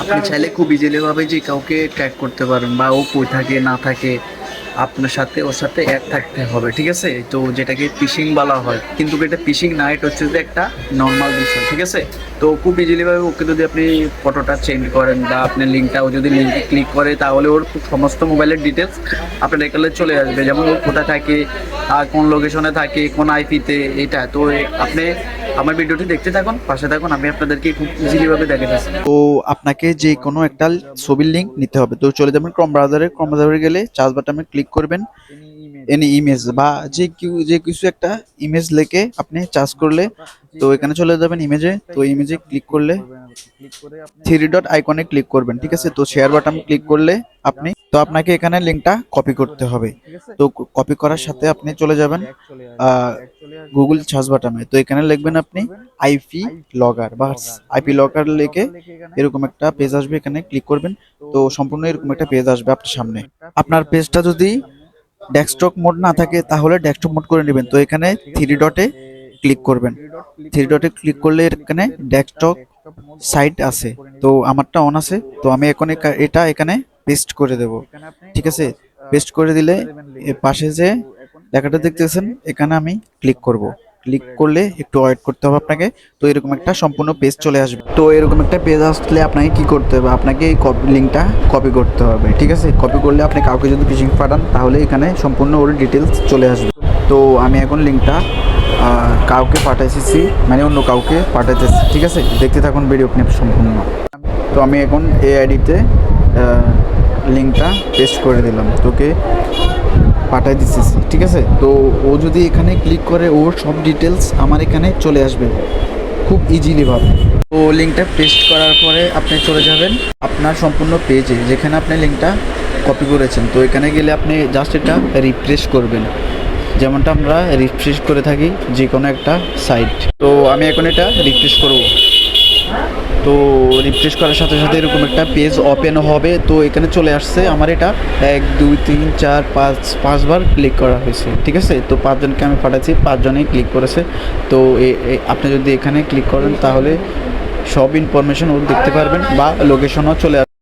আপনি চাইলে খুব ইজিলি ভাবে যে কাউকে ট্র্যাক করতে পারেন বা ও কই থাকে, না থাকে। আপনার সাথে, ওর সাথে এক থাকতে হবে, ঠিক আছে? তো যেটাকে ফিশিং বলা হয়। কিন্তু এটা ফিশিং না, এটা হচ্ছে যে একটা নর্মাল বিষয়, ঠিক আছে? তো খুব ইজিলি ভাবে ওকে যদি আপনি ফটোটা চেঞ্জ করেন বা আপনার লিঙ্কটা ও যদি লিঙ্কে ক্লিক করে, তাহলে ওর সমস্ত মোবাইলের ডিটেলস আপনার এখানে চলে আসবে। যেমন ও কোথায় থাকে আর কোন লোকেশনে থাকে, কোন আইপিতে এটা। তো আপনি আমার ভিডিওটি দেখতে থাকুন, পাশে থাকুন, আমি আপনাদেরকে খুব ইজিলি ভাবে দেখাতেছি তো আপনাকে যে কোনো একটা ছবির লিঙ্ক নিতে হবে। তো চলে যাবেন ক্রম ব্রাউজারে ক্রম ব্রাউজারে গেলে চার্জ বাটনে ক্লিক করবেন এনি ইমেজ বা যে কিউ যে কিছু একটা ইমেজ লেখে আপনি চার্জ করলে তো এখানে চলে যাবেন ইমেজে তো ইমেজে ক্লিক করলে থ্রি ডট আইকনে ক্লিক করবেন ঠিক আছে? তো শেয়ার বাটন ক্লিক করলে আপনি তো আপনাকে এখানে লিঙ্কটা কপি করতে হবে। তো কপি করার সাথে আপনি চলে যাবেন গুগল সার্চ বাটনে তো এখানে লিখবেন আপনি আইপি লগার বা আইপি লগার লিখে এরকম একটা পেজ আসবে, এখানে ক্লিক করবেন। তো সম্পূর্ণ এরকম একটা পেজ আসবে আপনার সামনে। আপনার পেজটা যদি ডেস্কটপ মোড না থাকে, তাহলে ডেস্কটপ মোড করে নেবেন। তো এখানে থ্রি ডটে ক্লিক করবেন। থ্রি ডটে ক্লিক করলে এখানে ডেস্কটপ সাইট আছে। তো আমারটা অন আছে। তো আমি এখন এটা এখানে পেস্ট করে দেব। ঠিক আছে? পেস্ট করে দিলে পাশে যে লেখাটা দেখতেছেন, এখানে আমি ক্লিক করব। ক্লিক করলে একটু ওয়েট করতে হবে আপনাকে। তো এরকম একটা সম্পূর্ণ পেজ চলে আসবে। তো এরকম একটা পেজ আসলে আপনাকে কি করতে হবে? আপনাকে এই কপি লিঙ্কটা কপি করতে হবে, ঠিক আছে? কপি করলে আপনি কাউকে যদি ফিশিং পাঠান, তাহলে এখানে সম্পূর্ণ ওর ডিটেলস চলে আসবে। তো আমি এখন লিঙ্কটা কাউকে পাঠাইতেছি মানে অন্য কাউকে পাঠাইতেছি, ঠিক আছে? দেখতে থাকুন ভিডিও ক্লিপ সম্পূর্ণ। তো আমি এখন এই আইডিতে লিঙ্কটা পেস্ট করে দিলাম। তোকে পাঠাই দিতেছি, ঠিক আছে? তো ও যদি এখানে ক্লিক করে ওর সব ডিটেলস আমার এখানে চলে আসবে, খুব ইজিলি ভাবে। তো লিঙ্কটা পেস্ট করার পরে আপনি চলে যাবেন আপনার সম্পূর্ণ পেজে যেখানে আপনি লিঙ্কটা কপি করেছেন। তো এখানে গেলে আপনি জাস্ট এটা রিফ্রেশ করবেন। যেমনটা আমরা রিফ্রেশ করে থাকি যে কোনো একটা সাইট তো আমি এখন এটা রিফ্রেশ করব। তো রিফ্রেশ করার সাথে সাথে এরকম একটা পেজ ওপেন হবে। তো এখানে চলে আসছে আমার এটা। এক, দুই, তিন, চার, পাঁচ, পাঁচবার ক্লিক করা হয়েছে, ঠিক আছে? তো পাঁচজনকে আমি পাঠাচ্ছি, পাঁচজনেই ক্লিক করেছে। তো আপনি যদি এখানে ক্লিক করেন তাহলে সব ইনফরমেশন ওর দেখতে পারবেন বা লোকেশনও চলে